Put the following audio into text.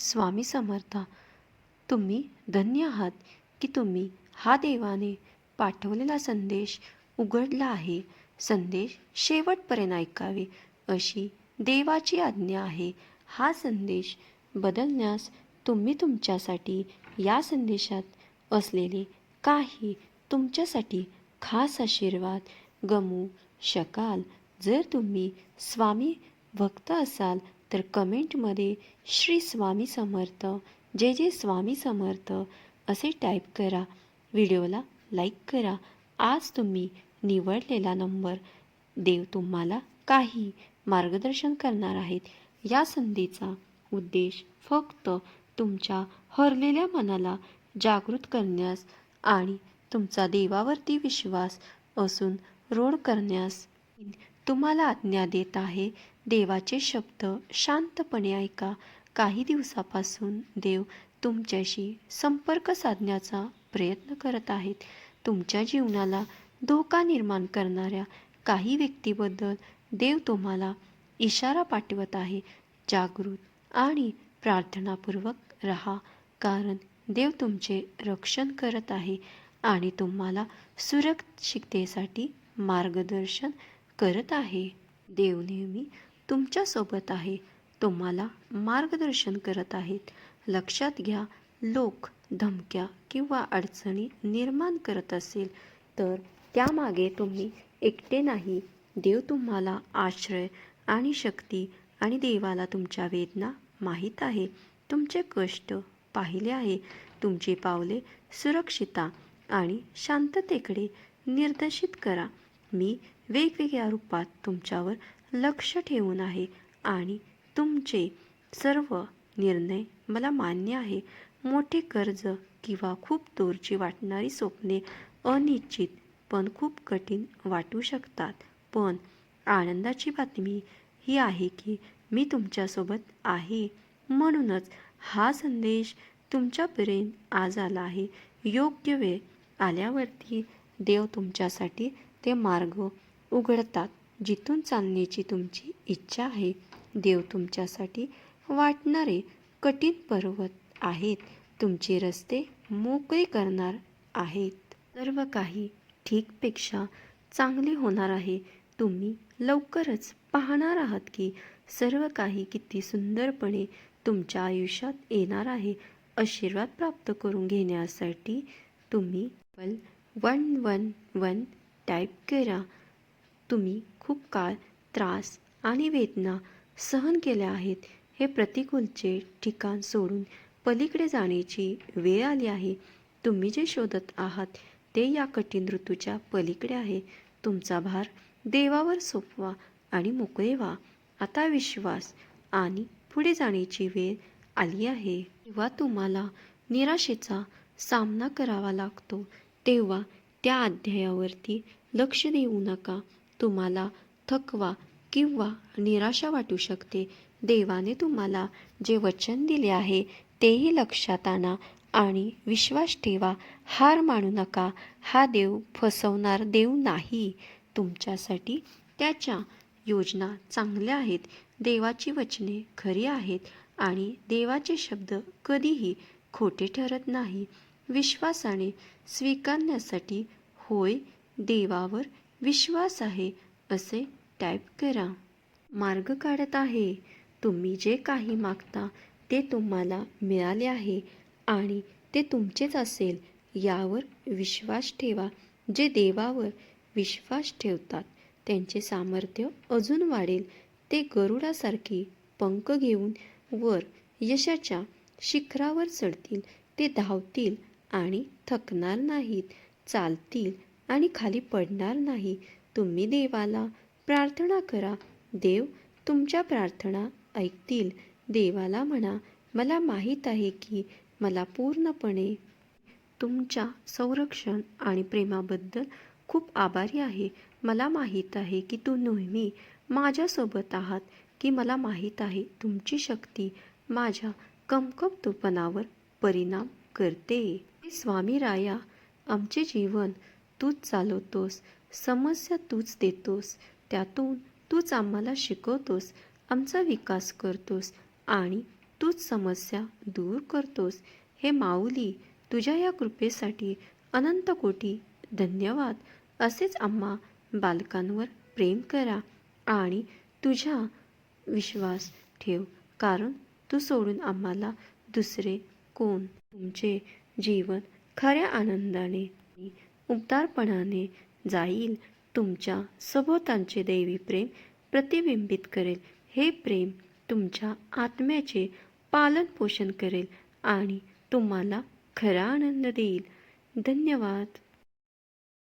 स्वामी समर्था तुम्ही धन्य आहात की तुम्ही हा देवाने पाठवलेला संदेश उघडला आहे. संदेश शेवटपर्यंत ऐकावे अशी देवाची आज्ञा आहे. हा संदेश बदलण्यास तुम्ही तुमच्यासाठी या संदेशात असलेले काही तुमच्यासाठी खास आशीर्वाद गमवू शकाल. जर तुम्ही स्वामी भक्त असाल तर कमेंटमध्ये श्री स्वामी समर्थ जे जे स्वामी समर्थ असे टाईप करा. व्हिडिओला लाईक करा. आज तुम्ही निवडलेला नंबर देव तुम्हाला काही मार्गदर्शन करणार आहेत. या संधीचा उद्देश फक्त तुमच्या हरलेल्या मनाला जागृत करण्यास आणि तुमचा देवावरती विश्वास असून रोड करण्यास तुम्हाला आज्ञा देत आहे. देवाचे शब्द शांतपणे ऐका. काही दिवसापासून देव तुमच्याशी संपर्क साधण्याचा प्रयत्न करत आहेत. तुमच्या जीवनाला धोका निर्माण करणाऱ्या काही व्यक्तीबद्दल देव तुम्हाला इशारा पाठवत आहे. जागृत आणि प्रार्थनापूर्वक रहा कारण देव तुमचे रक्षण करत आहे आणि तुम्हाला सुरक्षिततेसाठी मार्गदर्शन करत आहे. देव नेहमी तुमच्यासोबत आहे. तुम्हाला मार्गदर्शन करत आहेत. लक्षात घ्या लोक धमक्या किंवा अडचणी निर्माण करत असेल तर त्यामागे तुम्ही एकटे नाही. देव तुम्हाला आश्रय आणि शक्ती आणि देवाला तुमच्या वेदना माहीत आहे. तुमचे कष्ट पाहिले आहे. तुमची पावले सुरक्षिता आणि शांततेकडे निर्देशित करा. मी वेगवेगळ्या रूपात तुमच्यावर लक्ष ठेवून आहे आणि तुमचे सर्व निर्णय मला मान्य आहे. मोठे कर्ज किंवा खूप दूरची वाटणारी स्वप्ने अनिश्चित पण खूप कठीण वाटू शकतात. पण आनंदाची बातमी ही आहे की मी तुमच्यासोबत आहे. म्हणूनच हा संदेश तुमच्यापर्यंत आज आला आहे. योग्य वेळ आल्यावरती देव तुमच्यासाठी ते मार्ग उघडतात. जिथून चालण्याची तुमची इच्छा आहे देव तुमच्यासाठी वाटणारे कठीण पर्वत आहेत. तुमचे रस्ते मोकळे करणार आहेत. सर्व काही ठीकपेक्षा चांगले होणार आहे. तुम्ही लवकरच पाहणार आहात की सर्व काही किती सुंदरपणे तुमच्या आयुष्यात येणार आहे. आशीर्वाद प्राप्त करून घेण्यासाठी तुम्ही पल वन वन वन टाईप करा. तुम्ही खूप काळ त्रास आणि वेदना सहन केल्या आहेत. हे प्रतिकूलचे ठिकाण सोडून पलीकडे जाण्याची वेळ आली आहे. तुम्ही जे शोधत आहात ते या कठीण ऋतूच्या पलीकडे आहे. तुमचा भार देवावर सोपवा आणि मोकळे व्हा. आता विश्वास आणि पुढे जाण्याची वेळ आली आहे. तेव्हा तुम्हाला निराशेचा सामना करावा लागतो तेव्हा त्या अध्यायावरती लक्ष देऊ नका. तुम्हाला थकवा किंवा निराशा वाटू शकते. देवाने तुम्हाला जे वचन दिले आहे तेही लक्षात आणा आणि विश्वास ठेवा. हार मानू नका. हा देव फसवणार देव नाही. तुमच्यासाठी त्याच्या योजना चांगल्या आहेत. देवाची वचने खरी आहेत आणि देवाचे शब्द कधीही खोटे ठरत नाही. विश्वासाने स्वीकारण्यासाठी होय देवावर विश्वास आहे असे टाईप करा. मार्ग काढत आहे. तुम्ही जे काही मागता ते तुम्हाला मिळाले आहे आणि ते तुमचेच असेल यावर विश्वास ठेवा. जे देवावर विश्वास ठेवतात त्यांचे सामर्थ्य अजून वाढेल. ते गरुडासारखी पंख घेऊन वर यशाच्या शिखरावर चढतील. ते धावतील आणि थकणार नाहीत. चालतील आणि खाली पडणार नाही. तुम्ही देवाला प्रार्थना करा. देव तुमच्या प्रार्थना ऐकतील. देवाला म्हणा मला माहीत आहे की मला पूर्णपणे तुमच्या संरक्षण आणि प्रेमाबद्दल खूप आभारी आहे. मला माहीत आहे की तू नेहमी माझ्यासोबत आहात की मला माहीत आहे तुमची शक्ती माझ्या कमकमतोपणावर परिणाम करते. स्वामी राया आमचे जीवन तूच चालवतोस समस्या तूच देतोस त्यातून तूच आम्हाला शिकवतोस आमचा विकास करतोस आणि तूच समस्या दूर करतोस. हे माऊली तुझ्या या कृपेसाठी अनंत कोटी धन्यवाद. असेच आम्हा बालकांवर प्रेम करा आणि तुझ्या विश्वास ठेव कारण तू सोडून आम्हाला दुसरे कोण? तुमचे जीवन खऱ्या आनंदाने उबदारपणाने जाईल. तुमच्या सभोवतांचे दैवी प्रेम प्रतिबिंबित करेल. हे प्रेम तुमच्या आत्म्याचे पालन पोषण करेल आणि तुम्हाला खरा आनंद देईल. धन्यवाद.